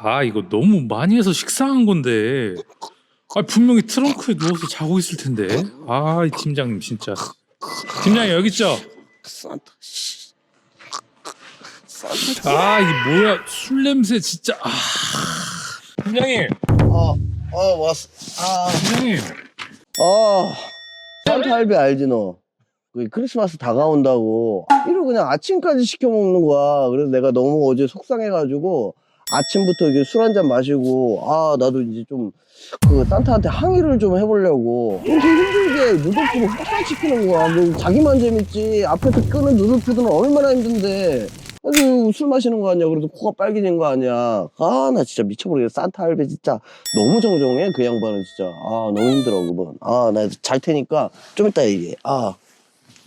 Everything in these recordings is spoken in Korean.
아 이거 너무 많이 해서 식상한 건데. 아 분명히 트렁크에 누워서 자고 있을 텐데. 아 이 팀장님 진짜. 팀장님 여기 있죠? 산타. 씨. 산타. 아 이게 뭐야 술 냄새 진짜. 아. 팀장님, 어, 어 왔어. 아, 팀장님. 어. 산타 할배 알지 너? 그 크리스마스 다가온다고 이러 그냥 아침까지 시켜 먹는 거야. 그래서 내가 너무 어제 속상해가지고 아침부터 이게 술 한 잔 마시고 아 나도 이제 좀 그 산타한테 항의를 좀 해보려고 이렇게 힘들게 누들푸드 헛살 시키는 거야. 뭐 자기만 재밌지 앞에서 끄는 누들푸드는 얼마나 힘든데. 아주 술 마시는 거 아니야. 그래도 코가 빨개진 거 아니야. 아, 나 진짜 미쳐버리겠어. 산타 할배 진짜 너무 정정해. 그 양반은 진짜. 아, 너무 힘들어, 그분. 아, 나 잘 테니까 좀 이따 얘기해. 아.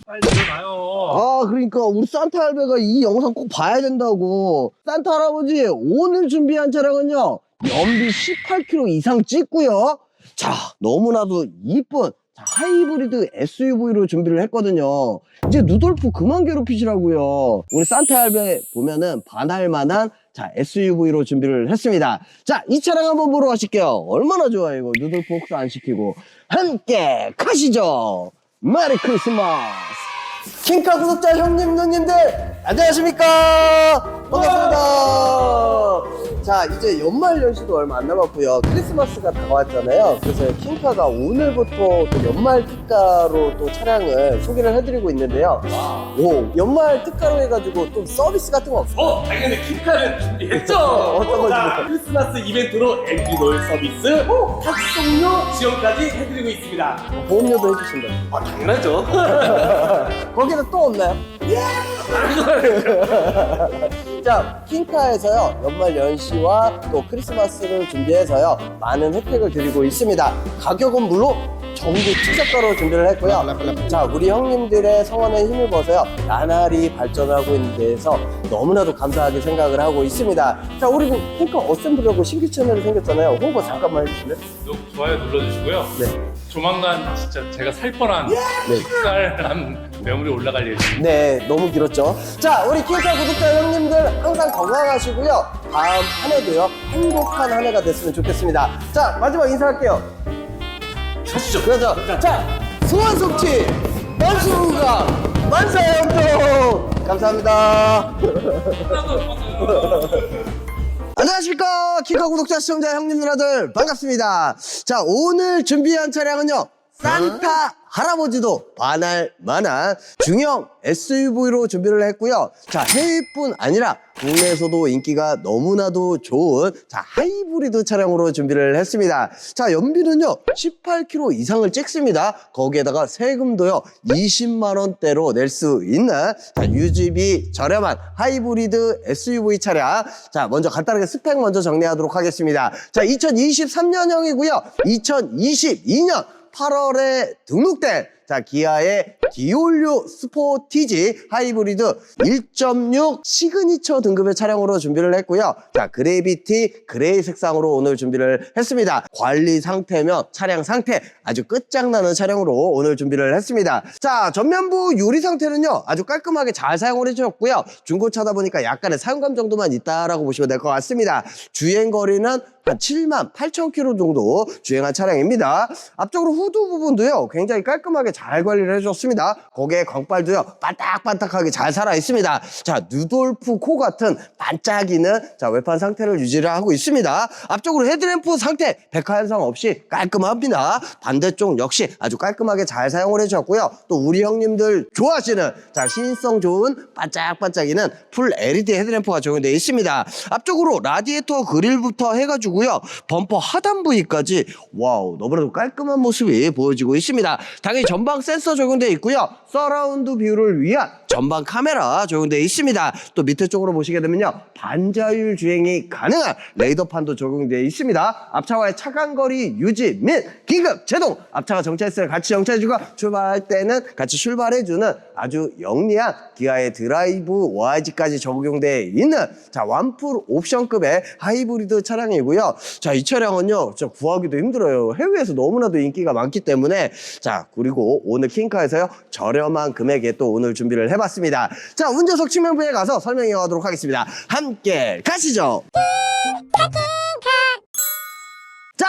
빨리 일어나요. 아, 그러니까 우리 산타 할배가 이 영상 꼭 봐야 된다고. 산타 할아버지, 오늘 준비한 차량은요, 연비 18km 이상 찍고요. 자, 너무나도 이쁜 자, 하이브리드 SUV로 준비를 했거든요. 이제 누돌프 그만 괴롭히시라고요. 우리 산타 할배 보면은 반할 만한 자, SUV로 준비를 했습니다. 자, 이 차량 한번 보러 가실게요. 얼마나 좋아요, 이거. 누돌프 혹시 안 시키고. 함께 가시죠. 메리 크리스마스. 킹카 구독자 형님, 누님들, 안녕하십니까? 반갑습니다. 자, 이제 연말 연시도 얼마 안 남았고요. 크리스마스가 다가왔잖아요. 그래서 킹카가 오늘부터 또 연말 특가로 또 차량을 소개를 해드리고 있는데요. 오, 연말 특가로 해가지고 또 서비스 같은 거 없어요? 어, 당연히 킹카는 준비했죠. 어떤 거 자, 준비했어요? 크리스마스 이벤트로 MG 노일 서비스 탁송료 지원까지 해드리고 있습니다. 보험료도 해주신다. 아, 당연하죠. 거기는 또 없나요? 자, 킹카에서요, 연말 연시와 또 크리스마스를 준비해서요, 많은 혜택을 드리고 있습니다. 가격은 물론 전국 특작가로 준비를 했고요. 자, 우리 형님들의 성원에 힘을 벗어요, 나날이 발전하고 있는 데에서 너무나도 감사하게 생각을 하고 있습니다. 자, 우리 그 킹카 어셈블이라고 신규 채널이 생겼잖아요. 홍보 잠깐만 해주실래요? 좋아요 눌러주시고요. 네. 조만간 진짜 제가 살 뻔한 네. 색깔한 매물이 올라갈 예정입니다. 네, 너무 길었죠. 자, 우리 킹카 구독자 형님들 항상 건강하시고요. 다음 한 해도요, 행복한 한 해가 됐으면 좋겠습니다. 자, 마지막 인사할게요. 가시죠. 그렇죠. 자, 소원속치, 만수가, 만사형통! 감사합니다. 안녕하십니까. 킹카 구독자 시청자 형님 누나들 반갑습니다. 자, 오늘 준비한 차량은요. 산타 할아버지도 반할 만한 중형 SUV로 준비를 했고요. 자, 해외뿐 아니라 국내에서도 인기가 너무나도 좋은 자, 하이브리드 차량으로 준비를 했습니다. 자, 연비는요. 18km 이상을 찍습니다. 거기에다가 세금도요. 20만 원대로 낼 수 있는 자, 유지비 저렴한 하이브리드 SUV 차량. 자, 먼저 간단하게 스펙 먼저 정리하도록 하겠습니다. 자, 2023년형이고요. 2022년 8월에 등록된 자 기아의 디올류 스포티지 하이브리드 1.6 시그니처 등급의 차량으로 준비를 했고요. 자 그래비티 그레이 색상으로 오늘 준비를 했습니다. 관리 상태면 차량 상태 아주 끝장나는 차량으로 오늘 준비를 했습니다. 자 전면부 유리 상태는요 아주 깔끔하게 잘 사용을 해주셨고요. 중고차다 보니까 약간의 사용감 정도만 있다라고 보시면 될 것 같습니다. 주행 거리는 한 7만 8천 킬로 정도 주행한 차량입니다. 앞쪽으로 후드 부분도요, 굉장히 깔끔하게 잘 관리를 해줬습니다. 거기에 광발도요, 반딱반딱하게 잘 살아 있습니다. 자, 누돌프 코 같은 반짝이는 자, 외판 상태를 유지를 하고 있습니다. 앞쪽으로 헤드램프 상태, 백화 현상 없이 깔끔합니다. 반대쪽 역시 아주 깔끔하게 잘 사용을 해주셨고요. 또 우리 형님들 좋아하시는 자, 신성 좋은 반짝반짝이는 풀 LED 헤드램프가 적용되어 있습니다. 앞쪽으로 라디에이터 그릴부터 해가지고요. 범퍼 하단 부위까지 와우 너무나도 깔끔한 모습이 보여지고 있습니다. 당연히 전방 센서 적용되어 있고요. 서라운드 뷰를 위한 전방 카메라 적용되어 있습니다. 또 밑에 쪽으로 보시게 되면요. 반자율 주행이 가능한 레이더판도 적용되어 있습니다. 앞차와의 차간거리 유지 및 긴급 제동 앞차가 정차했을 때 같이 정차해주고 출발할 때는 같이 출발해주는 아주 영리한 기아의 드라이브 OIG까지 적용되어 있는 자 완풀 옵션급의 하이브리드 차량이고요. 자 이 차량은요, 진짜 구하기도 힘들어요. 해외에서 너무나도 인기가 많기 때문에 자 그리고 오늘 킹카에서요 저렴한 금액에 또 오늘 준비를 해봤습니다. 자 운전석 측면부에 가서 설명해 가도록 하겠습니다. 함께 가시죠. 타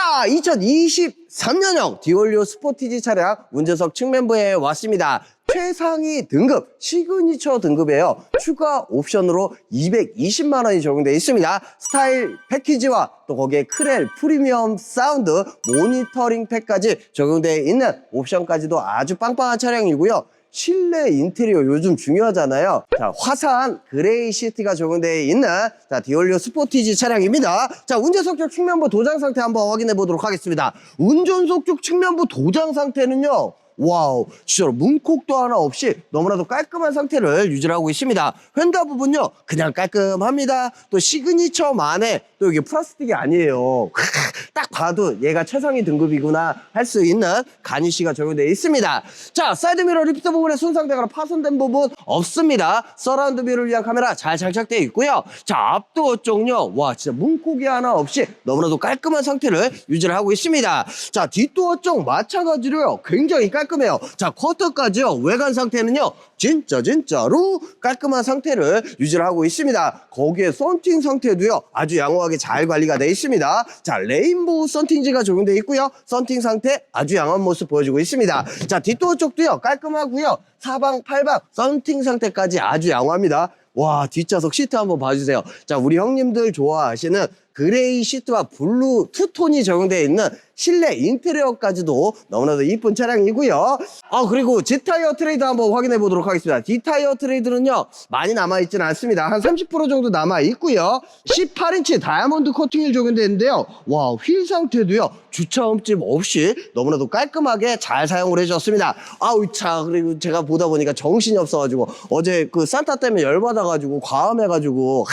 자, 2023년형 디올리오 스포티지 차량 운전석 측면부에 왔습니다. 최상위 등급, 시그니처 등급이에요. 추가 옵션으로 220만 원이 적용되어 있습니다. 스타일 패키지와 또 거기에 크렐 프리미엄 사운드 모니터링 팩까지 적용되어 있는 옵션까지도 아주 빵빵한 차량이고요. 실내 인테리어 요즘 중요하잖아요. 자, 화사한 그레이 시트가 적용되어 있는 자, 디올리오 스포티지 차량입니다. 자, 운전석 쪽 측면부 도장 상태 한번 확인해 보도록 하겠습니다. 운전석 쪽 측면부 도장 상태는요. 와우, 진짜로 문콕도 하나 없이 너무나도 깔끔한 상태를 유지하고 있습니다. 휀다 부분요, 그냥 깔끔합니다. 또 시그니처만의 또 이게 플라스틱이 아니에요. 딱 봐도 얘가 최상위 등급이구나 할 수 있는 가니쉬가 적용되어 있습니다. 자, 사이드미러 리프트 부분에 손상되거나 파손된 부분 없습니다. 서라운드 뷰를 위한 카메라 잘 장착되어 있고요. 자, 앞도어 쪽요, 와, 진짜 문콕이 하나 없이 너무나도 깔끔한 상태를 유지를 하고 있습니다. 자, 뒷도어 쪽 마찬가지로요, 굉장히 깔끔 해요. 자, 쿼터까지요, 외관 상태는요, 진짜 진짜로 깔끔한 상태를 유지를 하고 있습니다. 거기에 썬팅 상태도요 아주 양호하게 잘 관리가 되어 있습니다. 자 레인보우 썬팅지가 적용되어 있고요. 썬팅 상태 아주 양호한 모습 보여주고 있습니다. 자 뒷도어 쪽도요 깔끔하고요. 사방 팔방 썬팅 상태까지 아주 양호합니다. 와 뒷좌석 시트 한번 봐주세요. 자 우리 형님들 좋아하시는 그레이 시트와 블루 투톤이 적용되어 있는 실내 인테리어까지도 너무나도 이쁜 차량이고요. 아 그리고 G타이어 트레이드 한번 확인해 보도록 하겠습니다. D타이어 트레이드는요 많이 남아있지는 않습니다. 한 30% 정도 남아있고요. 18인치 다이아몬드 코팅이 적용되어 있는데요. 와 휠 상태도요 주차 흠집 없이 너무나도 깔끔하게 잘 사용을 해줬습니다. 아우 차 그리고 제가 보다 보니까 정신이 없어가지고 어제 그 산타 때문에 열받아가지고 과음해가지고 하,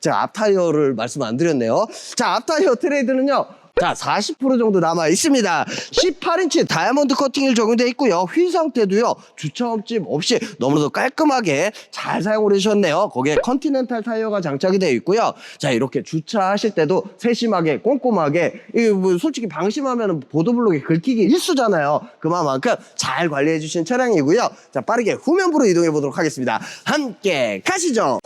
제가 앞타이어를 말씀 안 드렸네요. 자 앞타이어 트레이드는요. 자, 40% 정도 남아 있습니다. 18인치 다이아몬드 커팅이 적용되어 있고요. 휠 상태도요. 주차 흠집 없이 너무나도 깔끔하게 잘 사용을 해주셨네요. 거기에 컨티넨탈 타이어가 장착이 되어 있고요. 자, 이렇게 주차하실 때도 세심하게 꼼꼼하게 이뭐 솔직히 방심하면 보도블록에 긁히기 일수잖아요. 그만큼 잘 관리해 주신 차량이고요. 자, 빠르게 후면부로 이동해 보도록 하겠습니다. 함께 가시죠.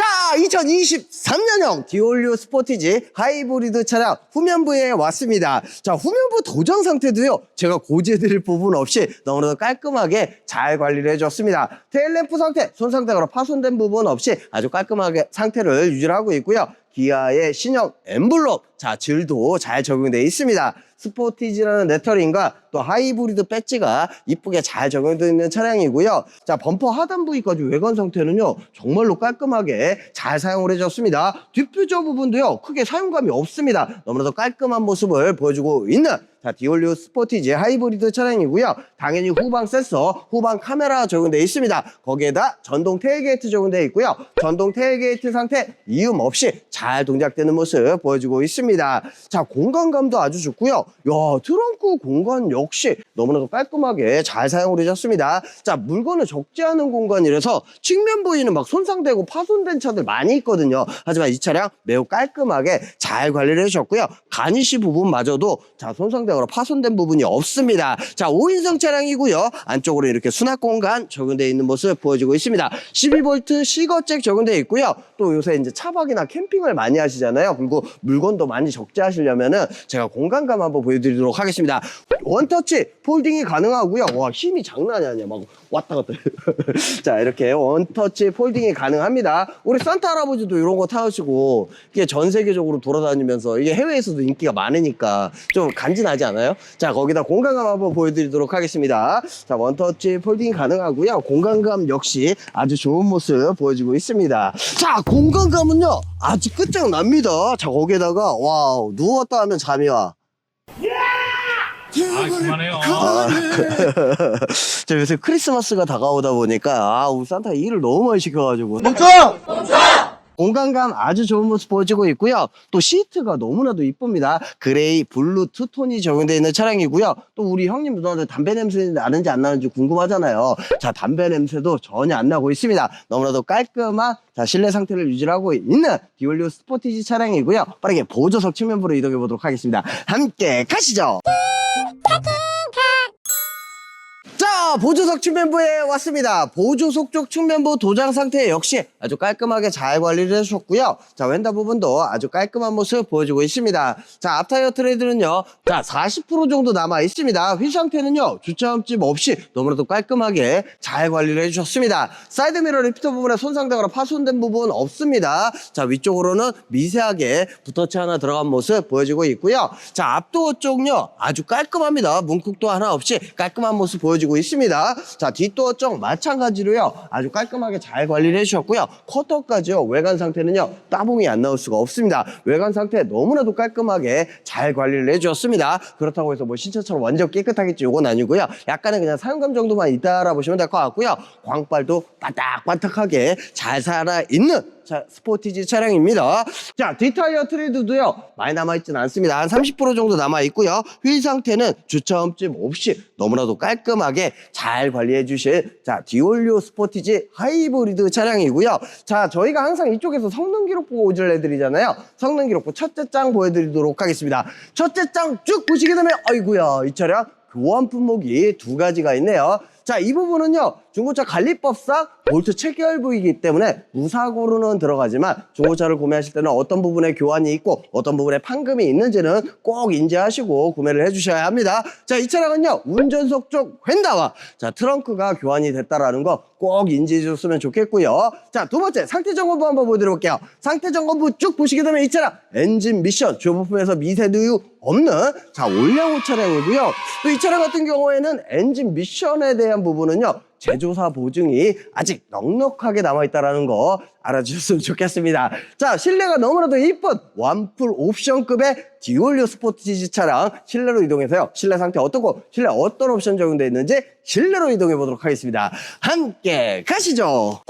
자, 2023년형 디올리오 스포티지 하이브리드 차량 후면부에 왔습니다. 자, 후면부 도장 상태도요, 제가 고지해드릴 부분 없이 너무나도 깔끔하게 잘 관리를 해줬습니다. 테일램프 상태, 손상되거나 파손된 부분 없이 아주 깔끔하게 상태를 유지하고 있고요. 기아의 신형 엠블럼, 자, 질도 잘 적용되어 있습니다. 스포티지라는 레터링과 또 하이브리드 배지가 이쁘게 잘 적용되어 있는 차량이고요. 자, 범퍼 하단 부위까지 외관 상태는요, 정말로 깔끔하게 잘 사용을 해줬습니다. 뒷뷰저 부분도요, 크게 사용감이 없습니다. 너무나도 깔끔한 모습을 보여주고 있는 자, 디올리오 스포티지 하이브리드 차량이고요. 당연히 후방 센서, 후방 카메라 적용되어 있습니다. 거기에다 전동 테일게이트 적용되어 있고요. 전동 테일게이트 상태 이음 없이 잘 동작되는 모습 보여주고 있습니다. 자, 공간감도 아주 좋고요. 야, 트렁크 공간 역시 너무나도 깔끔하게 잘 사용을 해줬습니다. 자, 물건을 적지 않은 공간이라서 측면 부위는 막 손상되고 파손된 차들 많이 있거든요. 하지만 이 차량 매우 깔끔하게 잘 관리를 해주셨고요. 가니쉬 부분마저도 자, 손상 되거나 파손된 부분이 없습니다. 자, 5인승 차량이고요. 안쪽으로 이렇게 수납 공간 적용되어 있는 모습 보여주고 있습니다. 12V 시거잭 적용되어 있고요. 또 요새 이제 차박이나 캠핑을 많이 하시잖아요. 그리고 물건도 많이 적재하시려면은 제가 공간감 한번 보여드리도록 하겠습니다. 원터치 폴딩이 가능하고요. 와 힘이 장난이 아니야. 막 왔다 갔다. 자 이렇게 원터치 폴딩이 가능합니다. 우리 산타 할아버지도 이런 거 타시고 이게 전 세계적으로 돌아다니면서 이게 해외에서도 인기가 많으니까 좀 간지나지 않아요? 자 거기다 공간감 한번 보여드리도록 하겠습니다. 자 원터치 폴딩이 가능하고요. 공간감 역시 아주 좋은 모습 보여주고 있습니다. 자 공간감은요 아주 끝장납니다. 자 거기에다가 와우 누웠다 하면 잠이 와. 아 그만해요. 저 요새 크리스마스가 다가오다 보니까 아 우리 산타 일을 너무 많이 시켜가지고 공간감 아주 좋은 모습 보여주고 있고요. 또 시트가 너무나도 이쁩니다. 그레이, 블루, 투톤이 적용되어 있는 차량이고요. 또 우리 형님 누나들 담배 냄새 나는지 안 나는지 궁금하잖아요. 자, 담배 냄새도 전혀 안 나고 있습니다. 너무나도 깔끔한 자, 실내 상태를 유지하고 있는 디올리오 스포티지 차량이고요. 빠르게 보조석 측면부로 이동해 보도록 하겠습니다. 함께 가시죠. 보조석 측면부에 왔습니다. 보조석 쪽 측면부 도장 상태 역시 아주 깔끔하게 잘 관리를 해주셨고요. 자, 왼다 부분도 아주 깔끔한 모습 보여주고 있습니다. 자, 앞타이어 트레이드는요. 자, 40% 정도 남아 있습니다. 휠 상태는요. 주차음집 없이 너무나도 깔끔하게 잘 관리를 해주셨습니다. 사이드미러 리프터 부분에 손상되거나 파손된 부분 없습니다. 자, 위쪽으로는 미세하게 붓터치 하나 들어간 모습 보여지고 있고요. 자, 앞도어 쪽요. 아주 깔끔합니다. 문콕도 하나 없이 깔끔한 모습 보여지고 있습니다. 자, 뒷도어 쪽 마찬가지로요. 아주 깔끔하게 잘 관리를 해주셨고요. 커터까지요. 외관 상태는요. 따봉이 안 나올 수가 없습니다. 외관 상태 너무나도 깔끔하게 잘 관리를 해주셨습니다. 그렇다고 해서 뭐 신차처럼 완전 깨끗하겠지 이건 아니고요. 약간의 그냥 사용감 정도만 있다라 보시면 될 것 같고요. 광발도 바닥바닥하게 잘 살아있는 자, 스포티지 차량입니다. 자, 뒷타이어 트레이드도요, 많이 남아있진 않습니다. 한 30% 정도 남아있고요. 휠 상태는 주차음집 없이 너무나도 깔끔하게 잘 관리해주신, 자, 디올리오 스포티지 하이브리드 차량이고요. 자, 저희가 항상 이쪽에서 성능 기록 보고 오질 해드리잖아요. 성능 기록부 첫째 장 보여드리도록 하겠습니다. 첫째 장 쭉 보시게 되면, 아이고야, 이 차량 교환 품목이 두 가지가 있네요. 자, 이 부분은요, 중고차 관리법상 볼트 체결 부이기 때문에 무사고로는 들어가지만 중고차를 구매하실 때는 어떤 부분에 교환이 있고 어떤 부분에 판금이 있는지는 꼭 인지하시고 구매를 해주셔야 합니다. 자, 이 차량은요, 운전석 쪽 휀다와 자, 트렁크가 교환이 됐다라는 거 꼭 인지해 줬으면 좋겠고요. 자, 두 번째, 상태 점검부 한번 보여드릴게요. 상태 점검부 쭉 보시게 되면 이 차량 엔진 미션, 주요 부품에서 미세 누유 없는 자, 올량호 차량이고요. 또 이 차량 같은 경우에는 엔진 미션에 대한 부분은요, 제조사 보증이 아직 넉넉하게 남아있다는 거 알아주셨으면 좋겠습니다. 자, 실내가 너무나도 이쁜 완풀 옵션급의 디올리오 스포티지 차량 실내로 이동해서요. 실내 상태 어떻고 실내 어떤 옵션 적용되어 있는지 실내로 이동해 보도록 하겠습니다. 함께 가시죠.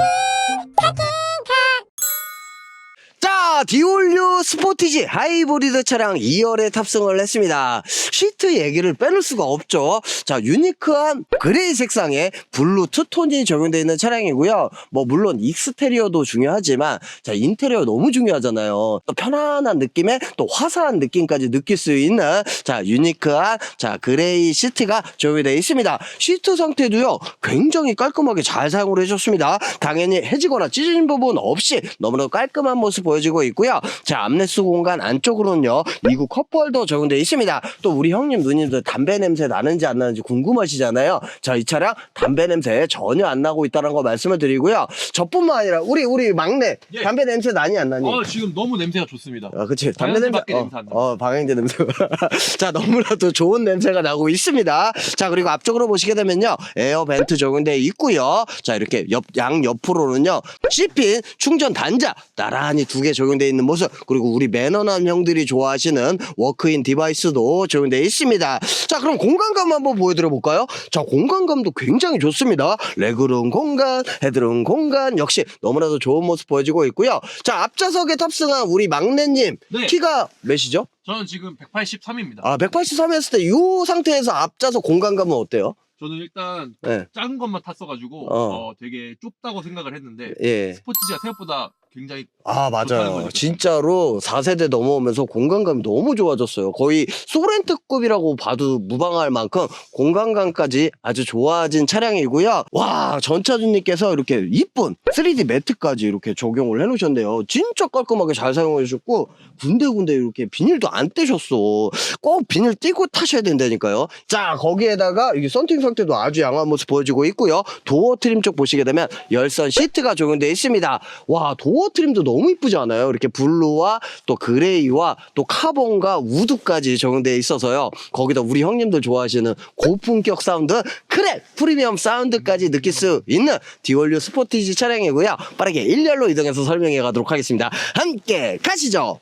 자, 디올류 스포티지 하이브리드 차량 2열에 탑승을 했습니다. 시트 얘기를 빼놓을 수가 없죠. 자, 유니크한 그레이 색상의 블루 투톤이 적용되어 있는 차량이고요. 뭐, 물론 익스테리어도 중요하지만, 자, 인테리어 너무 중요하잖아요. 또 편안한 느낌에 또 화사한 느낌까지 느낄 수 있는, 자, 유니크한, 자, 그레이 시트가 적용이 되어 있습니다. 시트 상태도요, 굉장히 깔끔하게 잘 사용을 해줬습니다. 당연히 해지거나 찢어진 부분 없이 너무나 깔끔한 모습 보여지고 있고요. 자, 암레스 공간 안쪽으로는요, 미국 컵홀더 적용되어 있습니다. 또 우리 형님, 누님들 담배 냄새 나는지 안 나는지 궁금하시잖아요. 자, 이 차량 담배 냄새 전혀 안 나고 있다는 거 말씀을 드리고요. 저뿐만 아니라 우리, 우리 막내, 예. 담배 냄새 나니 안 나니? 어, 지금 너무 냄새가 좋습니다. 아, 그치. 담배 냄새. 밖에 어, 냄새 안 나. 어, 방향제 냄새. 자, 너무나도 좋은 냄새가 나고 있습니다. 자, 그리고 앞쪽으로 보시게 되면요. 에어 벤트 적용되어 있고요. 자, 이렇게 옆, 양 옆으로는요. 씹힌 충전 단자 나란히 두개 적용되어 있는 모습. 그리고 우리 매너남 형들이 좋아하시는 워크인 디바이스도 적용되어 있습니다. 자, 그럼 공간감 한번 보여드려 볼까요? 자, 공간감도 굉장히 좋습니다. 레그룸 공간, 헤드룸 공간 역시 너무나도 좋은 모습 보여지고 있고요. 자, 앞좌석에 탑승한 우리 막내님 네. 키가 몇이죠? 저는 지금 183입니다. 아, 183 했을 때 이 상태에서 앞좌석 공간감은 어때요? 저는 일단 네. 작은 것만 탔어가지고 어. 어. 되게 좁다고 생각을 했는데 예. 스포티지가 생각보다 굉장히 아, 맞아요. 진짜로 4세대 넘어오면서 공간감이 너무 좋아졌어요. 거의 소렌트급이라고 봐도 무방할 만큼 공간감까지 아주 좋아진 차량이고요. 와, 전차주님께서 이렇게 이쁜 3D 매트까지 이렇게 적용을 해놓으셨네요. 진짜 깔끔하게 잘 사용해 주셨고, 군데군데 이렇게 비닐도 안 떼셨어. 꼭 비닐 떼고 타셔야 된다니까요. 자, 거기에다가 이게 썬팅 상태도 아주 양호한 모습 보여지고 있고요. 도어 트림 쪽 보시게 되면 열선 시트가 적용되어 있습니다. 와, 도어 트림도 너무 이쁘지 않아요? 이렇게 블루와 또 그레이와 또 카본과 우드까지 적용되어 있어서요. 거기다 우리 형님들 좋아하시는 고품격 사운드, 크랙 프리미엄 사운드까지 느낄 수 있는 디올류 스포티지 차량이고요. 빠르게 1열로 이동해서 설명해 가도록 하겠습니다. 함께 가시죠.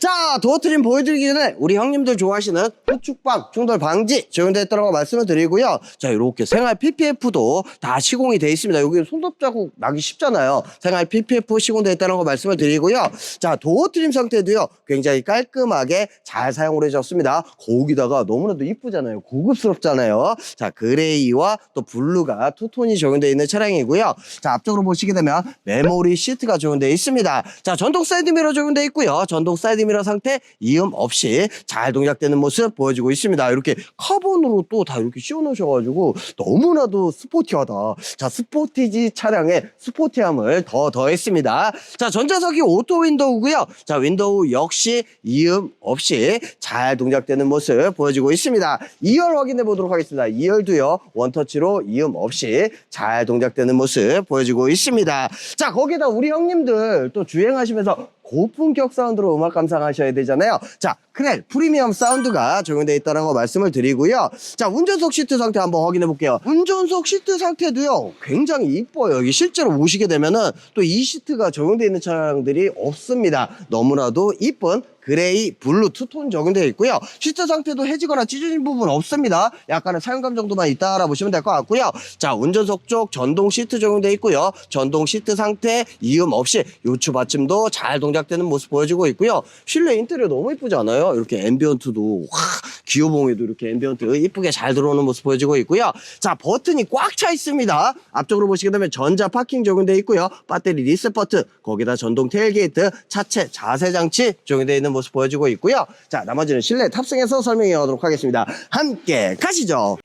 자, 도어 트림 보여드리기 전에 우리 형님들 좋아하시는 후축방 충돌 방지 적용되어 있다는 거 말씀을 드리고요. 자, 이렇게 생활 PPF도 다 시공이 되어 있습니다. 여기 손톱 자국 나기 쉽잖아요. 생활 PPF 시공되어 있다는 거 말씀을 드리고요. 자, 도어 트림 상태도요. 굉장히 깔끔하게 잘 사용을 해줬습니다. 거기다가 너무나도 이쁘잖아요. 고급스럽잖아요. 자, 그레이와 또 블루가 투톤이 적용되어 있는 차량이고요. 자, 앞쪽으로 보시게 되면 메모리 시트가 적용되어 있습니다. 자, 전동 사이드미러 적용되어 있고요. 전동 사이드미러 카메라 상태 이음 없이 잘 동작되는 모습 보여주고 있습니다. 이렇게 카본으로 또 다 이렇게 씌워놓으셔가지고 너무나도 스포티하다. 자, 스포티지 차량에 스포티함을 더 더했습니다. 자, 전자석이 오토 윈도우고요. 자, 윈도우 역시 이음 없이 잘 동작되는 모습 보여주고 있습니다. 2열 확인해 보도록 하겠습니다. 2열도요. 원터치로 이음 없이 잘 동작되는 모습 보여주고 있습니다. 자, 거기다 우리 형님들 또 주행하시면서 고품격 사운드로 음악 감상하셔야 되잖아요. 자, 크렐 프리미엄 사운드가 적용되어 있다는 거 말씀을 드리고요. 자, 운전석 시트 상태 한번 확인해 볼게요. 운전석 시트 상태도요, 굉장히 이뻐요. 여기 실제로 모시게 되면은 또 이 시트가 적용되어 있는 차량들이 없습니다. 너무나도 이쁜 그레이, 블루, 투톤 적용되어 있고요. 시트 상태도 해지거나 찢어진 부분 없습니다. 약간의 사용감 정도만 있다라 보시면 될 것 같고요. 자, 운전석 쪽 전동 시트 적용되어 있고요. 전동 시트 상태 이음 없이 요추 받침도 잘 동작되는 모습 보여주고 있고요. 실내 인테리어 너무 이쁘지 않아요? 이렇게 앰비언트도 와, 기어봉에도 이렇게 앰비언트 이쁘게 잘 들어오는 모습 보여주고 있고요. 자, 버튼이 꽉 차 있습니다. 앞쪽으로 보시게 되면 전자 파킹 적용되어 있고요. 배터리 리셋 버튼, 거기다 전동 테일게이트, 차체 자세 장치 적용되어 있는 모습 보여주고 있고요. 자, 나머지는 실내 탑승해서 설명해 가도록 하겠습니다. 함께 가시죠.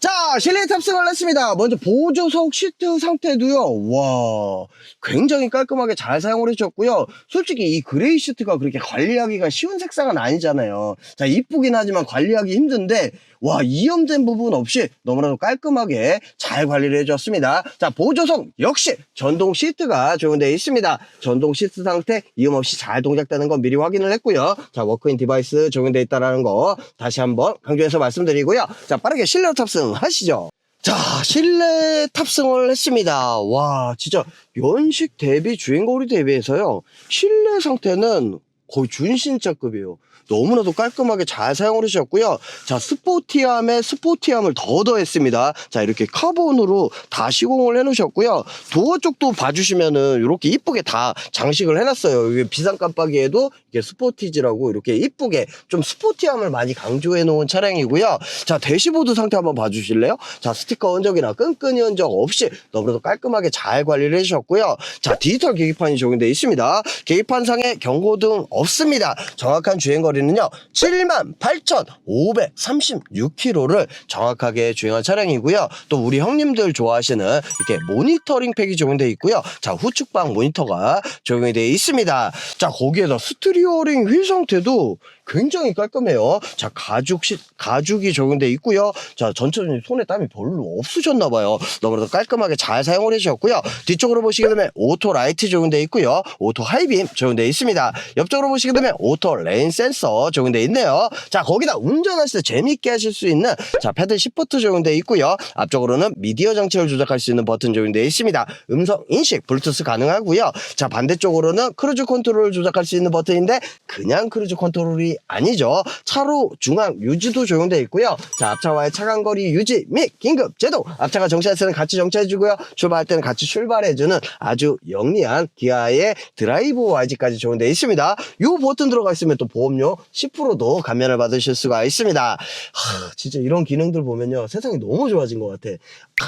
자, 실내 탑승을 했습니다. 먼저 보조석 시트 상태도요. 와, 굉장히 깔끔하게 잘 사용을 해주셨고요. 솔직히 이 그레이 시트가 그렇게 관리하기가 쉬운 색상은 아니잖아요. 자, 이쁘긴 하지만 관리하기 힘든데 와, 이염된 부분 없이 너무나도 깔끔하게 잘 관리를 해줬습니다. 자, 보조석 역시 전동 시트가 적용되어 있습니다. 전동 시트 상태 이음 없이 잘 동작되는 건 미리 확인을 했고요. 자, 워크인 디바이스 적용되어 있다는 거 다시 한번 강조해서 말씀드리고요. 자, 빠르게 실내 탑승 하시죠. 자, 실내 탑승을 했습니다. 와, 진짜 연식 대비 주행거리 대비해서요. 실내 상태는 거의 준신차급이에요. 너무나도 깔끔하게 잘 사용을 해주셨고요. 자, 스포티함에 스포티함을 더 더했습니다. 자, 이렇게 카본으로 다 시공을 해놓으셨고요. 도어 쪽도 봐주시면은 이렇게 이쁘게 다 장식을 해놨어요. 이게 비상 깜빡이에도 이게 스포티지라고 이렇게 이쁘게 좀 스포티함을 많이 강조해 놓은 차량이고요. 자, 대시보드 상태 한번 봐주실래요? 자, 스티커 흔적이나 끈끈이 흔적 없이 너무나도 깔끔하게 잘 관리를 해주셨고요. 자, 디지털 계기판이 적용되어 있습니다. 계기판 상에 경고등 없습니다. 정확한 주행거리 는요, 78,536km를 정확하게 주행한 차량이고요. 또 우리 형님들 좋아하시는 이렇게 모니터링 팩이 적용되어 있고요. 자, 후측방 모니터가 적용이 되어 있습니다. 자, 거기에다 스티리오링 휠 상태도 굉장히 깔끔해요. 자, 가죽 시, 가죽이 적용되어 있고요. 자, 전체적인 손에 땀이 별로 없으셨나 봐요. 너무나도 깔끔하게 잘 사용을 해주셨고요. 뒤쪽으로 보시게 되면 오토 라이트 적용되어 있고요. 오토 하이빔 적용되어 있습니다. 옆쪽으로 보시게 되면 오토 레인 센서 적용되어 있네요. 자, 거기다 운전하실 때 재미있게 하실 수 있는 자, 패드 시프트 적용되어 있고요. 앞쪽으로는 미디어 장치를 조작할 수 있는 버튼 적용되어 있습니다. 음성 인식, 블루투스 가능하고요. 자, 반대쪽으로는 크루즈 컨트롤을 조작할 수 있는 버튼인데 그냥 크루즈 컨트롤이 아니죠. 차로 중앙 유지도 적용되어 있고요. 자, 앞차와의 차간 거리 유지 및 긴급 제동. 앞차가 정차할 때는 같이 정차해주고요. 출발할 때는 같이 출발해주는 아주 영리한 기아의 드라이브 YG까지 적용되어 있습니다. 이 버튼 들어가 있으면 또 보험료 10%도 감면을 받으실 수가 있습니다. 하, 진짜 이런 기능들 보면요. 세상이 너무 좋아진 것 같아.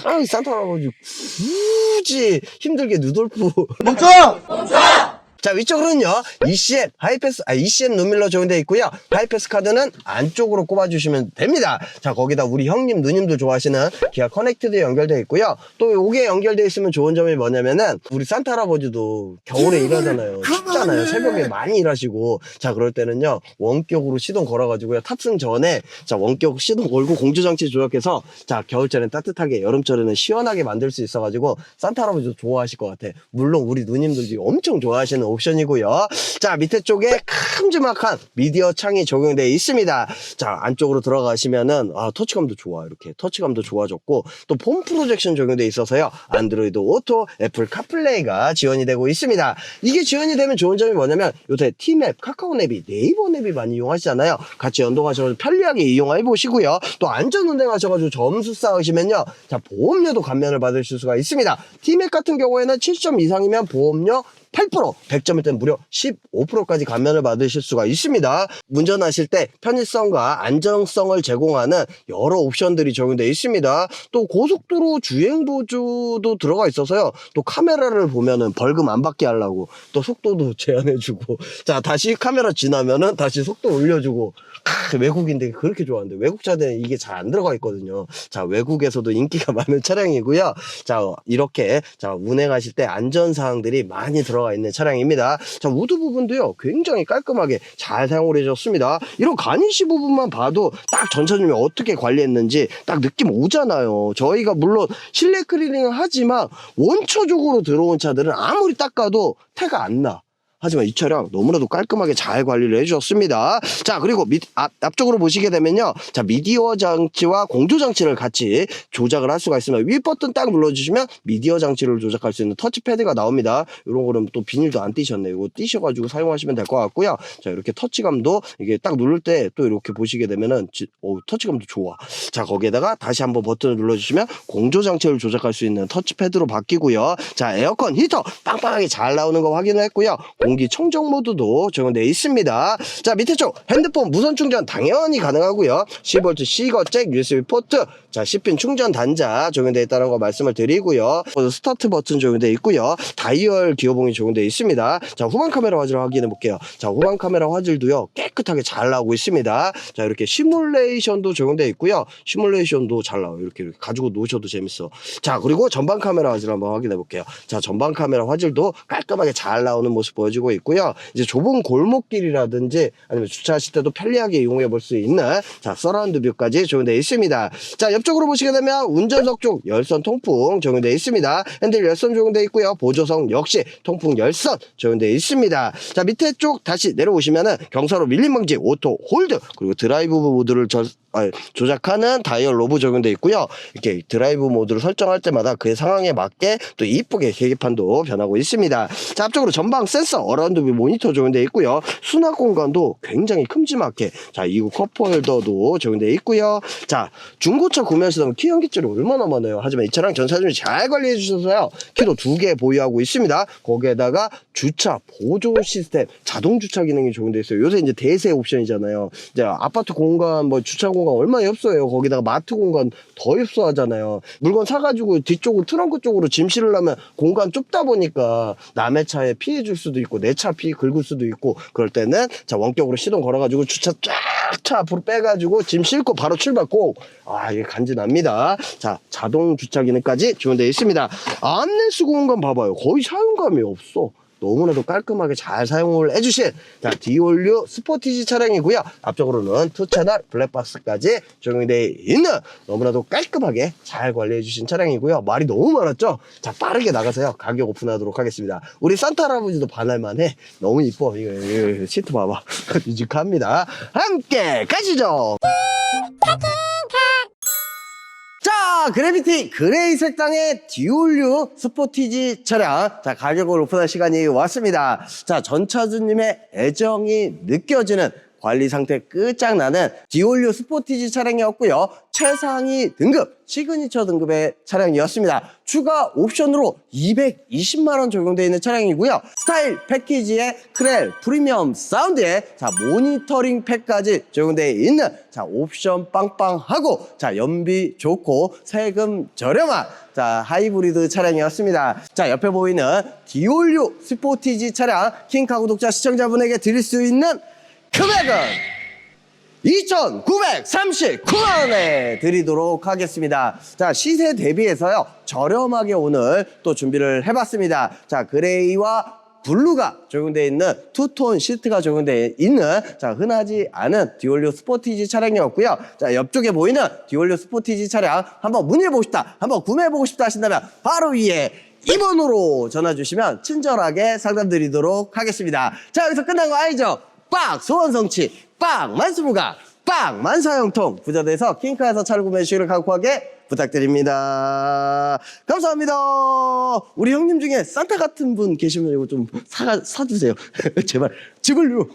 아, 산타 할아버지 굳이 힘들게 누돌프 자 위쪽으로는요 ECM 하이패스 아 ECM 눈밀러 적용되어 있고요. 하이패스 카드는 안쪽으로 꼽아주시면 됩니다. 자 거기다 우리 형님 누님도 좋아하시는 기아 커넥트도 연결되어 있고요. 또 요게 연결되어 있으면 좋은 점이 뭐냐면은 우리 산타 할아버지도 겨울에 일하잖아요. 춥잖아요. 새벽에 많이 일하시고. 자 그럴 때는요 원격으로 시동 걸어가지고요. 탑승 전에 자 원격 시동 걸고 공조장치 조작해서 자 겨울철엔 따뜻하게 여름철에는 시원하게 만들 수 있어가지고 산타 할아버지도 좋아하실 것 같아. 물론 우리 누님들이 엄청 좋아하시는 옵션이고요. 자, 밑에 쪽에 큼지막한 미디어 창이 적용되어 있습니다. 자, 안쪽으로 들어가시면은, 아, 터치감도 좋아. 이렇게. 터치감도 좋아졌고, 또 폼 프로젝션 적용되어 있어서요. 안드로이드 오토, 애플 카플레이가 지원이 되고 있습니다. 이게 지원이 되면 좋은 점이 뭐냐면, 요새 티맵, 카카오 앱이 네이버 앱이 많이 이용하시잖아요. 같이 연동하셔서 편리하게 이용해 보시고요. 또 안전 운행하셔가지고 점수 쌓으시면요. 자, 보험료도 감면을 받으실 수가 있습니다. 티맵 같은 경우에는 7점 이상이면 보험료 8%, 100점일 땐 무려 15%까지 감면을 받으실 수가 있습니다. 운전하실 때 편의성과 안정성을 제공하는 여러 옵션들이 적용되어 있습니다. 또 고속도로 주행 보조도 들어가 있어서요. 또 카메라를 보면은 벌금 안 받게 하려고 또 속도도 제한해주고 자 다시 카메라 지나면은 다시 속도 올려주고 크, 외국인데 그렇게 좋아하는데 외국 차들은 이게 잘 안 들어가 있거든요. 자 외국에서도 인기가 많은 차량이고요. 자 이렇게 자 운행하실 때 안전 사항들이 많이 들어 가 있는 차량입니다. 자 우드 부분도요 굉장히 깔끔하게 잘 사용을 해줬습니다. 이런 가니시 부분만 봐도 딱 전차주님이 어떻게 관리했는지 딱 느낌 오잖아요. 저희가 물론 실내 클리닝을 하지만 원초적으로 들어온 차들은 아무리 닦아도 태가 안 나. 하지만 이 차량 너무나도 깔끔하게 잘 관리를 해주셨습니다. 자, 그리고 밑, 앞, 앞쪽으로 보시게 되면요. 자, 미디어 장치와 공조 장치를 같이 조작을 할 수가 있습니다. 위 버튼 딱 눌러주시면 미디어 장치를 조작할 수 있는 터치패드가 나옵니다. 이런 거는 또 비닐도 안 띄셨네요. 이거 띄셔가지고 사용하시면 될 것 같고요. 자, 이렇게 터치감도 이게 딱 누를 때 또 이렇게 보시게 되면은, 지- 어 터치감도 좋아. 자, 거기에다가 다시 한번 버튼을 눌러주시면 공조 장치를 조작할 수 있는 터치패드로 바뀌고요. 자, 에어컨 히터 빵빵하게 잘 나오는 거 확인을 했고요. 공기 청정 모드도 적용되어 있습니다. 자, 밑에 쪽 핸드폰 무선 충전 당연히 가능하고요. 10V C거 잭 USB 포트, 자, 10핀 충전 단자 적용되어 있다는 거 말씀을 드리고요. 어, 스타트 버튼 적용되어 있고요. 다이얼 기어봉이 적용되어 있습니다. 자, 후방 카메라 화질 확인해 볼게요. 자, 후방 카메라 화질도요. 깨끗하게 잘 나오고 있습니다. 자, 이렇게 시뮬레이션도 적용되어 있고요. 시뮬레이션도 잘 나와요. 이렇게, 이렇게 가지고 놓으셔도 재밌어. 자, 그리고 전방 카메라 화질 한번 확인해 볼게요. 자, 전방 카메라 화질도 깔끔하게 잘 나오는 모습 보여주고 있고요. 이제 좁은 골목길이라든지 아니면 주차하실 때도 편리하게 이용해 볼 수 있는 자, 서라운드 뷰까지 적용되어 있습니다. 자, 옆쪽으로 보시게 되면 운전석 쪽 열선 통풍 적용되어 있습니다. 핸들 열선 적용되어 있고요. 보조석 역시 통풍 열선 적용되어 있습니다. 자, 밑에 쪽 다시 내려오시면은 경사로 밀림 방지 오토 홀드 그리고 드라이브 모드를 절, 아, 조작하는 다이얼 로브 적용되어 있고요. 이렇게 드라이브 모드를 설정할 때마다 그의 상황에 맞게 또 이쁘게 계기판도 변하고 있습니다. 자, 앞쪽으로 전방 센서 어라운드 뷰 모니터 적용되어 있고요. 수납 공간도 굉장히 큼지막하게 자, 이후 컵홀더도 적용되어 있고요. 자, 중고차 구매하시다면 키 연기줄이 얼마나 많아요. 하지만 이 차량 전차주님이 잘 관리해 주셔서요. 키도 두 개 보유하고 있습니다. 거기에다가 주차 보조 시스템 자동 주차 기능이 적용되어 있어요. 요새 이제 대세 옵션이잖아요. 이제 아파트 공간 뭐 주차 공간 얼마나 엽서해요. 거기다가 마트 공간 더 엽서하잖아요. 물건 사가지고 뒤쪽으로 트렁크 쪽으로 짐 실으려면 공간 좁다 보니까 남의 차에 피해 줄 수도 있고 내 차피 긁을 수도 있고 그럴 때는 자 원격으로 시동 걸어가지고 주차 쫙 차 앞으로 빼가지고 짐 싣고 바로 출발 고! 아 이게 간지납니다. 자 자동 주차 기능까지 지원되어 있습니다. 안내 수 공간 봐봐요. 거의 사용감이 없어. 너무나도 깔끔하게 잘 사용을 해주신 자 디올류 스포티지 차량이고요. 앞쪽으로는 투 채널 블랙박스까지 적용되어 있는 너무나도 깔끔하게 잘 관리해주신 차량이고요. 말이 너무 많았죠? 자 빠르게 나가서요 가격 오픈하도록 하겠습니다. 우리 산타 할아버지도 반할만해. 너무 이뻐. 이거, 이거 시트 봐봐. 뮤직합니다. 함께 가시죠. 자, 그래비티 그레이 색상의 디올류 스포티지 차량. 자, 가격을 오픈할 시간이 왔습니다. 자, 전차주님의 애정이 느껴지는 관리 상태 끝장나는 디올류 스포티지 차량이었고요. 최상위 등급, 시그니처 등급의 차량이었습니다. 추가 옵션으로 220만 원 적용되어 있는 차량이고요. 스타일 패키지에 크렐 프리미엄 사운드에 자, 모니터링 팩까지 적용되어 있는 자, 옵션 빵빵하고 자, 연비 좋고 세금 저렴한 자, 하이브리드 차량이었습니다. 자, 옆에 보이는 디올류 스포티지 차량 킹카 구독자 시청자분에게 드릴 수 있는 금액은 2,939만원에 드리도록 하겠습니다. 자, 시세 대비해서요, 저렴하게 오늘 또 준비를 해봤습니다. 자, 그레이와 블루가 적용되어 있는 투톤 시트가 적용되어 있는 자 흔하지 않은 디올류 스포티지 차량이었고요. 자 옆쪽에 보이는 디올류 스포티지 차량 한번 문의해보고 싶다, 한번 구매해보고 싶다 하신다면 바로 위에 2번으로 전화 주시면 친절하게 상담 드리도록 하겠습니다. 자 여기서 끝난 거 아니죠? 빡 소원성취, 빡 만수부가, 빡 만사형통 부자대에서 킹카에서 차를 구매해 주시기를 각오하게 부탁드립니다. 감사합니다. 우리 형님 중에 산타 같은 분 계시면 이거 좀 사, 사주세요. 제발. 지불류.